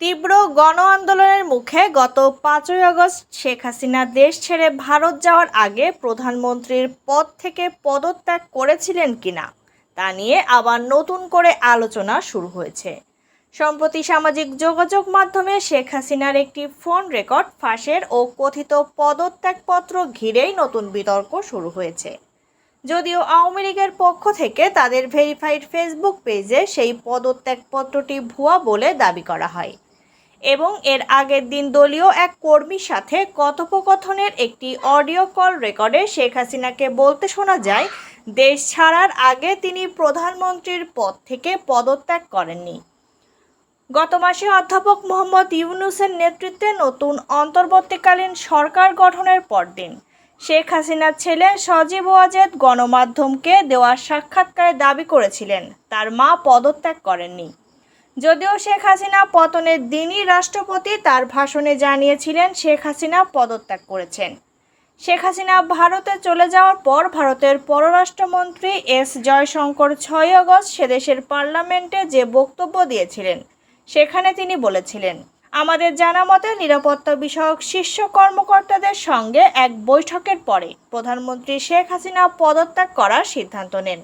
তীব্র গণ আন্দোলনের মুখে গত পাঁচই আগস্ট শেখ হাসিনা দেশ ছেড়ে ভারত যাওয়ার আগে প্রধানমন্ত্রীর পদ থেকে পদত্যাগ করেছিলেন কিনা তা নিয়ে আবার নতুন করে আলোচনা শুরু হয়েছে। সম্প্রতি সামাজিক যোগাযোগ মাধ্যমে শেখ হাসিনার একটি ফোন রেকর্ড ফাঁসের ও কথিত পদত্যাগপত্র ঘিরেই নতুন বিতর্ক শুরু হয়েছে। যদিও আওয়ামী লীগের পক্ষ থেকে তাদের ভেরিফাইড ফেসবুক পেজে সেই পদত্যাগপত্রটি ভুয়া বলে দাবি করা হয়। এবং এর আগের দিন দলীয় এক কর্মীর সাথে কথোপকথনের একটি অডিও কল রেকর্ডে শেখ হাসিনাকে বলতে শোনা যায়, দেশ ছাড়ার আগে তিনি প্রধানমন্ত্রীর পদ থেকে পদত্যাগ করেননি। গত মাসে অধ্যাপক মোহাম্মদ ইউনুসের নেতৃত্বে নতুন অন্তর্বর্তীকালীন সরকার গঠনের পরদিন শেখ হাসিনার ছেলে সজীব ওয়াজেদ গণমাধ্যমকে দেওয়া সাক্ষাৎকারে দাবি করেছিলেন, তার মা পদত্যাগ করেননি। যদিও শেখ হাসিনা পতনের দিনই রাষ্ট্রপতি, তার ভাষণে জানিয়েছিলেন শেখ হাসিনা পদত্যাগ করেছেন। শেখ হাসিনা ভারতে চলে যাওয়ার পর ভারতের পররাষ্ট্রমন্ত্রী এস জয়শঙ্কর ছয় আগস্ট সেদেশের পার্লামেন্টে যে বক্তব্য দিয়েছিলেন, সেখানে তিনি বলেছিলেন, আমাদের জানা মতে নিরাপত্তা বিষয়ক শীর্ষ কর্মকর্তাদের সঙ্গে এক বৈঠকের পরে প্রধানমন্ত্রী শেখ হাসিনা পদত্যাগ করার সিদ্ধান্ত নেন।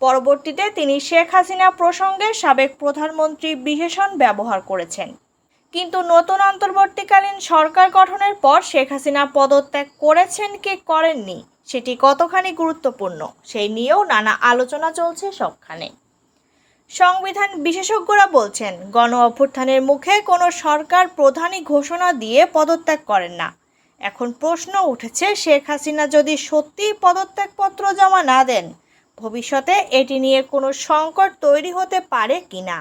পরবর্তীতে তিনি শেখ হাসিনা প্রসঙ্গে সাবেক প্রধানমন্ত্রী বিশেষণ ব্যবহার করেছেন। কিন্তু নতুন অন্তর্বর্তীকালীন সরকার গঠনের পর শেখ হাসিনা পদত্যাগ করেছেন কি করেননি, সেটি কতখানি গুরুত্বপূর্ণ, সেই নিয়েও নানা আলোচনা চলছে সবখানে। সংবিধান বিশেষজ্ঞরা বলছেন, গণ অভ্যুত্থানের মুখে কোনো সরকার প্রধানই ঘোষণা দিয়ে পদত্যাগ করেন না। এখন প্রশ্ন উঠেছে, শেখ হাসিনা যদি সত্যিই পদত্যাগপত্র জমা না দেন ভবিষ্যতে এটি নিয়ে কোনো সংকট তৈরি হতে পারে কিনা?